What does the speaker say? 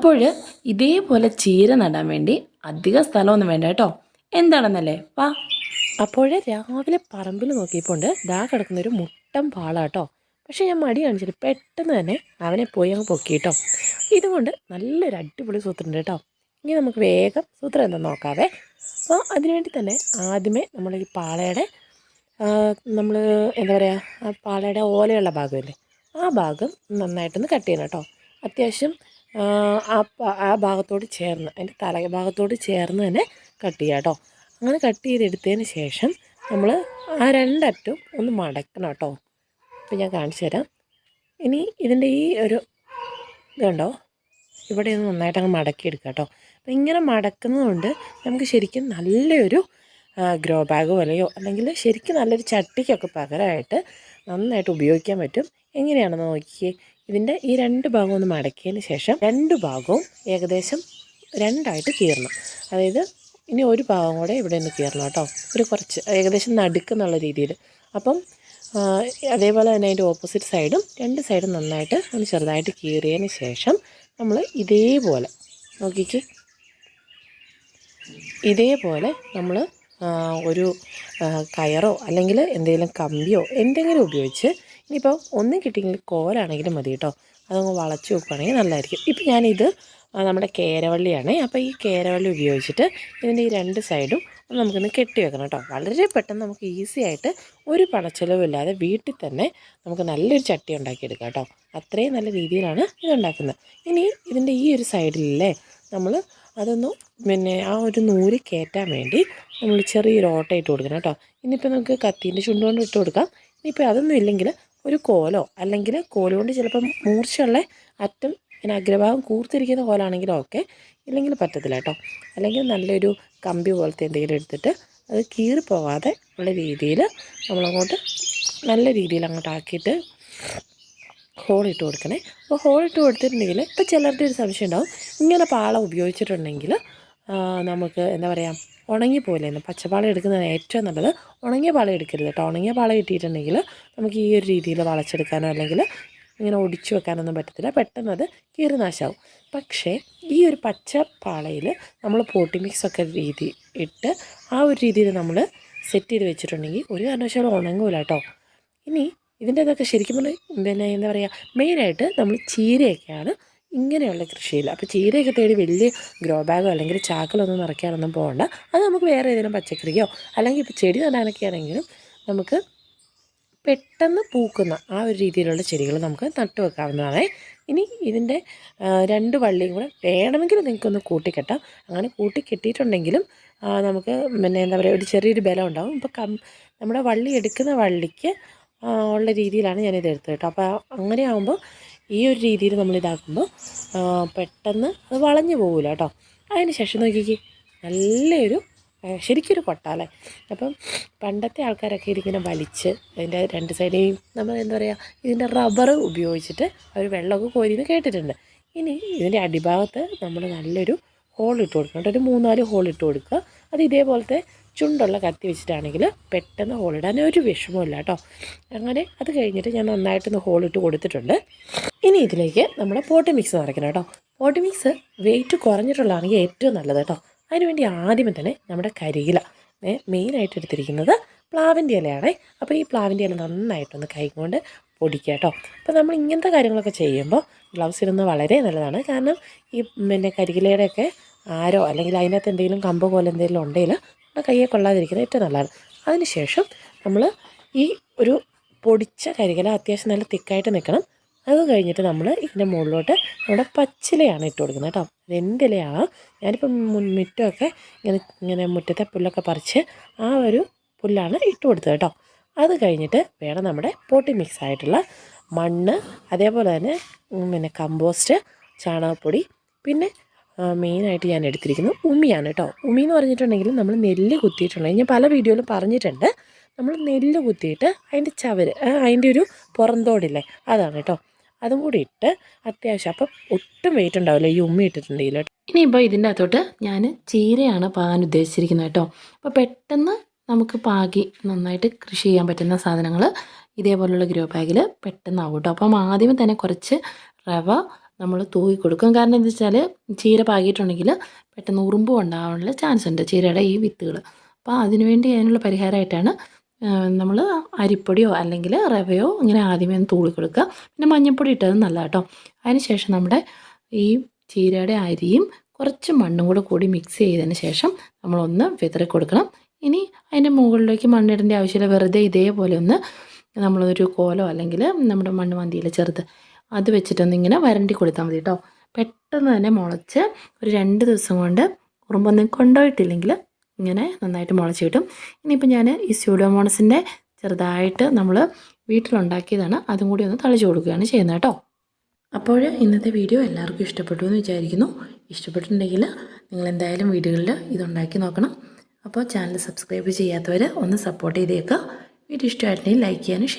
അപ്പോൾ ഇതേപോലെ ചീര നടാൻ വേണ്ടി അധികം സ്ഥലമൊന്നും വേണ്ട കേട്ടോ. എന്താണെന്നല്ലേ? വാ. അപ്പോൾ രാവിലെ പറമ്പിൽ നോക്കിയപ്പോണ്ട് ദാ കിടക്കുന്ന കിടക്കുന്നൊരു മുട്ടം പാളാട്ടോ പക്ഷേ ഞാൻ മടി കാണിച്ചിട്ട് പെട്ടെന്ന് തന്നെ അവനെ പോയി അങ്ങ് പൊക്കിയിട്ടോ ഇതുകൊണ്ട് നല്ലൊരു അടിപൊളി സൂത്രമുണ്ട് കേട്ടോ. ഇനി നമുക്ക് വേഗം സൂത്രം എന്താ നോക്കാവേ. അപ്പോൾ അതിനുവേണ്ടി തന്നെ ആദ്യമേ നമ്മൾ ഈ പാളയുടെ നമ്മൾ എന്താ പറയുക പാളയുടെ ഓലയുള്ള ഭാഗമില്ലേ ആ ഭാഗം നന്നായിട്ടൊന്ന് കട്ട് ചെയ്യണം കേട്ടോ. അത്യാവശ്യം ആ, ഭാഗത്തോട് ചേർന്ന് അതിന്റെ തല ഭാഗത്തോട് ചേർന്ന് തന്നെ കട്ട് ചെയ്യുക കേട്ടോ. അങ്ങനെ കട്ട് ചെയ്തെടുത്തതിന് ശേഷം നമ്മൾ ആ രണ്ടറ്റും ഒന്ന് മടക്കണം കേട്ടോ. അപ്പം ഞാൻ കാണിച്ചു തരാം. ഇനി ഇതിന്റെ ഈ ഒരു ഇതുണ്ടോ ഇവിടെ ഒന്ന് നന്നായിട്ട് അങ്ങ് മടക്കി എടുക്കുക കേട്ടോ. അപ്പം ഇങ്ങനെ മടക്കുന്നതുകൊണ്ട് നമുക്ക് ശരിക്കും നല്ലൊരു ഗ്രോ ബാഗ് പോലെയോ അല്ലെങ്കിൽ ശരിക്കും നല്ലൊരു ചട്ടിക്കൊക്കെ പകരമായിട്ട് നന്നായിട്ട് ഉപയോഗിക്കാൻ പറ്റും. എങ്ങനെയാണെന്ന് നോക്കിയേ ഇതിന്റെ ഈ രണ്ട് ഭാഗവും ഒന്ന് മടക്കിയതിന് ശേഷം രണ്ട് ഭാഗവും ഏകദേശം രണ്ടായിട്ട് കീറണം. അതായത് ഇനി ഒരു ഭാഗം കൂടെ ഇവിടെ ഒന്ന് കീറണം കേട്ടോ. ഒരു കുറച്ച് ഏകദേശം നടുക്കെന്നുള്ള രീതിയിൽ. അപ്പം അതേപോലെ തന്നെ അതിന്റെ ഓപ്പോസിറ്റ് സൈഡും രണ്ട് സൈഡും നന്നായിട്ട് ഒന്ന് ചെറുതായിട്ട് കീറിയതിന് ശേഷം നമ്മൾ ഇതേപോലെ നോക്കിക്കേ. ഇതേപോലെ നമ്മൾ ഒരു കയറോ അല്ലെങ്കിൽ എന്തെങ്കിലും കമ്പിയോ എന്തെങ്കിലും ഉപയോഗിച്ച് ഇനിയിപ്പോൾ ഒന്നും കിട്ടിയെങ്കിൽ കോലാണെങ്കിലും മതി കേട്ടോ. അതങ്ങ് വളച്ച് വെക്കുകയാണെങ്കിൽ നല്ലതായിരിക്കും. ഇപ്പം ഞാനിത് നമ്മുടെ കേരവള്ളിയാണ്. അപ്പോൾ ഈ കേരവള്ളി ഉപയോഗിച്ചിട്ട് ഇതിന്റെ ഈ രണ്ട് സൈഡും നമുക്കിന്ന് നമുക്കൊന്ന് കെട്ടി വെക്കണം കേട്ടോ. വളരെ പെട്ടെന്ന് നമുക്ക് ഈസി ആയിട്ട് ഒരു പണച്ചെലവില്ലാതെ വീട്ടിൽ തന്നെ നമുക്ക് നല്ലൊരു ചട്ടി ഉണ്ടാക്കിയെടുക്കാം കേട്ടോ. അത്രയും നല്ല രീതിയിലാണ് ഇതുണ്ടാക്കുന്നത് ഇനി ഇതിന്റെ ഈ ഒരു സൈഡിലല്ലേ നമ്മൾ അതൊന്ന് പിന്നെ ആ ഒരു നൂൽ കയറ്റാൻ വേണ്ടി നമ്മൾ ചെറിയൊരു ഓട്ട ഇട്ട് കൊടുക്കണം കേട്ടോ. ഇനിയിപ്പോൾ നമുക്ക് കത്തീന്റെ ചുണ്ടുകൊണ്ട് ഇട്ട് കൊടുക്കാം. ഇനിയിപ്പോൾ അതൊന്നും ഇല്ലെങ്കിൽ ഒരു കോലോ അല്ലെങ്കിൽ കോൽ കൊണ്ട് ചിലപ്പം മൂർച്ചയുള്ള അറ്റം ഇങ്ങനെ അഗ്രഭാഗം കൂർത്തിരിക്കുന്ന കോലാണെങ്കിലും ഓക്കെ ഇല്ലെങ്കിൽ പറ്റത്തില്ല കേട്ടോ. അല്ലെങ്കിൽ നല്ലൊരു കമ്പി പോലത്തെ എന്തെങ്കിലും എടുത്തിട്ട് അത് കീറിപ്പോകാതെ ഉള്ള രീതിയിൽ നമ്മളങ്ങോട്ട് നല്ല രീതിയിൽ അങ്ങോട്ട് ആക്കിയിട്ട് ഹോൾ ഇട്ട് കൊടുക്കണേ. അപ്പോൾ ഹോൾ ഇട്ട് കൊടുത്തിട്ടുണ്ടെങ്കിൽ ഇപ്പോൾ ചിലരുടെ ഒരു സംശയം ഉണ്ടാവും. ഇങ്ങനെ പാള ഉപയോഗിച്ചിട്ടുണ്ടെങ്കിൽ നമുക്ക് എന്താ പറയുക ഉണങ്ങി പോലെയെന്ന് പച്ചപ്പാള എടുക്കുന്നതാണ് ഏറ്റവും നല്ലത്. ഉണങ്ങിയ പാള എടുക്കരുത് കേട്ടോ. ഉണങ്ങിയ പാള കിട്ടിയിട്ടുണ്ടെങ്കിൽ നമുക്ക് ഈ ഒരു രീതിയിൽ വളച്ചെടുക്കാനോ അല്ലെങ്കിൽ ഇങ്ങനെ ഒടിച്ചു വെക്കാനൊന്നും പറ്റത്തില്ല. പെട്ടെന്ന് അത് കീറിനാശാവും. പക്ഷേ ഈ ഒരു പച്ച പാളയിൽ നമ്മൾ പോട്ടി മിക്സ് ഒക്കെ രീതി ഇട്ട് ആ ഒരു രീതിയിൽ നമ്മൾ സെറ്റ് ചെയ്ത് വെച്ചിട്ടുണ്ടെങ്കിൽ ഒരു കാരണവശാലും ഉണങ്ങൂല കേട്ടോ. ഇനി ഇതിന്റെ അതൊക്കെ ശരിക്കും പറഞ്ഞാൽ പിന്നെ എന്താ പറയുക മെയിനായിട്ട് നമ്മൾ ചീരയൊക്കെയാണ് ഇങ്ങനെയുള്ള കൃഷിയിൽ. അപ്പോൾ ചീരയൊക്കെ തേടി വലിയ ഗ്രോ ബാഗോ അല്ലെങ്കിൽ ചാക്കിലൊന്നും നിറയ്ക്കാനൊന്നും പോകണ്ട. അത് നമുക്ക് വേറെ ഏതെങ്കിലും പച്ചക്കറിയോ അല്ലെങ്കിൽ ഇപ്പോൾ ചെടി നടാനൊക്കെ ആണെങ്കിലും നമുക്ക് പെട്ടെന്ന് പൂക്കുന്ന ആ ഒരു രീതിയിലുള്ള ചെടികൾ നമുക്ക് നട്ടു വെക്കാവുന്നതാണ്. ഇനി ഇതിന്റെ രണ്ട് വള്ളിയും കൂടെ വേണമെങ്കിൽ നിങ്ങൾക്കൊന്ന് കൂട്ടിക്കെട്ടാം. അങ്ങനെ കൂട്ടിക്കെട്ടിയിട്ടുണ്ടെങ്കിലും നമുക്ക് പിന്നെ എന്താ പറയുക ഒരു ചെറിയൊരു ബലം ഉണ്ടാവും. ഇപ്പോൾ നമ്മുടെ വള്ളി എടുക്കുന്ന വള്ളിക്ക് ഉള്ള രീതിയിലാണ് ഞാനിത് എടുത്തത് കേട്ടോ. അപ്പോൾ അങ്ങനെ ആകുമ്പോൾ ഈ ഒരു രീതിയിൽ നമ്മൾ ഇതാക്കുമ്പോൾ പെട്ടെന്ന് അത് വളഞ്ഞു പോകില്ല കേട്ടോ. അതിന് ശേഷം നോക്കിക്കേ നല്ലൊരു ശരിക്കൊരു കൊട്ടാലേ അപ്പം പണ്ടത്തെ ആൾക്കാരൊക്കെ ഇതിങ്ങനെ വലിച്ച് അതിന്റെ രണ്ട് സൈഡേയും നമ്മൾ എന്താ പറയുക ഇതിന്റെ റബ്ബർ ഉപയോഗിച്ചിട്ട് അവർ വെള്ളമൊക്കെ കോരിയെന്ന് കേട്ടിട്ടുണ്ട്. ഇനി ഇതിന്റെ അടിഭാഗത്ത് നമ്മൾ നല്ലൊരു ഹോൾ ഇട്ട് കൊടുക്കണം കേട്ടോ. ഒരു മൂന്നാൽ ഹോൾ ഇട്ട് കൊടുക്കുക. അത് ഇതേപോലത്തെ ചുണ്ടുള്ള കത്തി വെച്ചിട്ടാണെങ്കിൽ പെട്ടെന്ന് ഹോളിടാൻ ഒരു വിഷമമില്ല കേട്ടോ. അങ്ങനെ അത് കഴിഞ്ഞിട്ട് ഞാൻ നന്നായിട്ടൊന്ന് ഹോളിട്ട് കൊടുത്തിട്ടുണ്ട്. ഇനി ഇതിലേക്ക് നമ്മുടെ പോട്ടി മിക്സ് നിറയ്ക്കണം കേട്ടോ. പോട്ടി മിക്സ് വെയിറ്റ് കുറഞ്ഞിട്ടുള്ളതാണെങ്കിൽ ഏറ്റവും നല്ലത് കേട്ടോ. അതിനുവേണ്ടി ആദ്യമേ തന്നെ നമ്മുടെ കരിയില മെയിനായിട്ട് എടുത്തിരിക്കുന്നത് പ്ലാവിന്റെ ഇലയാണേ. അപ്പോൾ ഈ പ്ലാവിന്റെ ഇല നന്നായിട്ടൊന്ന് കൈകൊണ്ട് പൊടിക്കുക കേട്ടോ. അപ്പോൾ നമ്മൾ ഇങ്ങനത്തെ കാര്യങ്ങളൊക്കെ ചെയ്യുമ്പോൾ ഗ്ലൗസ് ഇടുന്നത് വളരെ നല്ലതാണ്. കാരണം ഈ പിന്നെ കരികിലയുടെയൊക്കെ ആരോ അല്ലെങ്കിൽ അതിനകത്ത് എന്തെങ്കിലും കമ്പ് പോലെ എന്തെങ്കിലും ഉണ്ടെങ്കിൽ നമ്മുടെ കയ്യെ കൊള്ളാതിരിക്കുന്നത് ഏറ്റവും നല്ലതാണ്. അതിനുശേഷം നമ്മൾ ഈ ഒരു പൊടിച്ച കരികല അത്യാവശ്യം നല്ല തിക്കായിട്ട് നിൽക്കണം അത് കഴിഞ്ഞിട്ട് നമ്മൾ ഇതിന്റെ മുകളിലോട്ട് നമ്മുടെ പച്ചിലയാണ് ഇട്ട് കൊടുക്കുന്നത് കേട്ടോ. എന്ത് ഇലയാണ് ഞാനിപ്പം മുറ്റമൊക്കെ ഇങ്ങനെ ഇങ്ങനെ മുറ്റത്തെ പുല്ലൊക്കെ പറിച്ച് ആ ഒരു പുല്ലാണ് ഇട്ട് കൊടുത്തത് കേട്ടോ. അത് കഴിഞ്ഞിട്ട് വേണം നമ്മുടെ പോട്ടി മിക്സ് ആയിട്ടുള്ള മണ്ണ് അതേപോലെ തന്നെ പിന്നെ കമ്പോസ്റ്റ് ചാണകപ്പൊടി പിന്നെ മെയിനായിട്ട് ഞാൻ എടുത്തിരിക്കുന്നത് ഉമിയാണ് കേട്ടോ ഉമി എന്ന് പറഞ്ഞിട്ടുണ്ടെങ്കിൽ നമ്മൾ നെല്ല് കുത്തിയിട്ടുണ്ടെങ്കിൽ ഞാൻ പല വീഡിയോയിലും പറഞ്ഞിട്ടുണ്ട്. നമ്മൾ നെല്ല് കുത്തിയിട്ട് അതിന്റെ ചവര് അതിന്റെ ഒരു പുറന്തോടില്ലേ അതാണ് കേട്ടോ അതും കൂടി ഇട്ട് അത്യാവശ്യം അപ്പം ഒട്ടും വെയിറ്റ് ഉണ്ടാവില്ല. ഈ ഉമ്മി ഇട്ടിട്ടുണ്ടെങ്കിൽ ഇനിയിപ്പോൾ ഇതിന്റെ അകത്തോട്ട് ഞാൻ ചീരയാണ് പാകാൻ ഉദ്ദേശിച്ചിരിക്കുന്നത് കേട്ടോ അപ്പോൾ പെട്ടെന്ന് നമുക്ക് പാകി നന്നായിട്ട് കൃഷി ചെയ്യാൻ പറ്റുന്ന സാധനങ്ങൾ ഇതേപോലുള്ള ഗ്രോ ബാഗിൽ പെട്ടെന്നാവും കേട്ടോ അപ്പം ആദ്യമേ തന്നെ കുറച്ച് റവ നമ്മൾ തൂവി കൊടുക്കും. കാരണം എന്താ വെച്ചാൽ ചീര പാകിയിട്ടുണ്ടെങ്കിൽ പെട്ടെന്ന് ഉറുമ്പ് ഉണ്ടാകാനുള്ള ചാൻസ് ഉണ്ട് ചീരയുടെ ഈ വിത്തുകൾ അപ്പോൾ അതിനുവേണ്ടി അതിനുള്ള പരിഹാരമായിട്ടാണ് നമ്മൾ അരിപ്പൊടിയോ അല്ലെങ്കിൽ റവയോ ഇങ്ങനെ ആദ്യമേ ഒന്ന് തൂളി കൊടുക്കുക. പിന്നെ മഞ്ഞൾപ്പൊടി ഇട്ടത് നല്ല കേട്ടോ അതിനുശേഷം നമ്മുടെ ഈ ചീരയുടെ അരിയും കുറച്ച് മണ്ണും കൂടെ കൂടി മിക്സ് ചെയ്തതിന് ശേഷം നമ്മളൊന്ന് വിതറി കൊടുക്കണം. ഇനി അതിന്റെ മുകളിലേക്ക് മണ്ണിടേണ്ട ആവശ്യമില്ല. വെറുതെ ഇതേപോലെ ഒന്ന് നമ്മളൊരു കോലോ അല്ലെങ്കിൽ നമ്മുടെ മണ്ണ് മന്തിയിൽ ചെറുത് അത് വെച്ചിട്ടൊന്ന് ഇങ്ങനെ വരണ്ടി കൊടുത്താൽ മതി കേട്ടോ പെട്ടെന്ന് തന്നെ മുളച്ച് ഒരു രണ്ട് ദിവസം കൊണ്ട് ഉറുമ്പൊന്നും കൊണ്ടുപോയിട്ടില്ലെങ്കിൽ ഇങ്ങനെ നന്നായിട്ട് മുളച്ച് കിട്ടും. ഇനിയിപ്പോൾ ഞാൻ ഈ സ്യൂഡോമോണസിന്റെ ചെറുതായിട്ട് നമ്മൾ വീട്ടിലുണ്ടാക്കിയതാണ്. അതും കൂടി ഒന്ന് തളിച്ചു കൊടുക്കുകയാണ് ചെയ്യുന്നത് കേട്ടോ അപ്പോൾ ഇന്നത്തെ വീഡിയോ എല്ലാവർക്കും ഇഷ്ടപ്പെട്ടു എന്ന് വിചാരിക്കുന്നു. ഇഷ്ടപ്പെട്ടിട്ടുണ്ടെങ്കിൽ നിങ്ങൾ എന്തായാലും വീടുകളിൽ ഇതുണ്ടാക്കി നോക്കണം. അപ്പോൾ ചാനൽ സബ്സ്ക്രൈബ് ചെയ്യാത്തവർ ഒന്ന് സപ്പോർട്ട് ചെയ്തേക്കുക വീഡിയോ ഇഷ്ടമായിട്ടുണ്ടെങ്കിൽ ലൈക്ക് ചെയ്യാനും ഷെയർ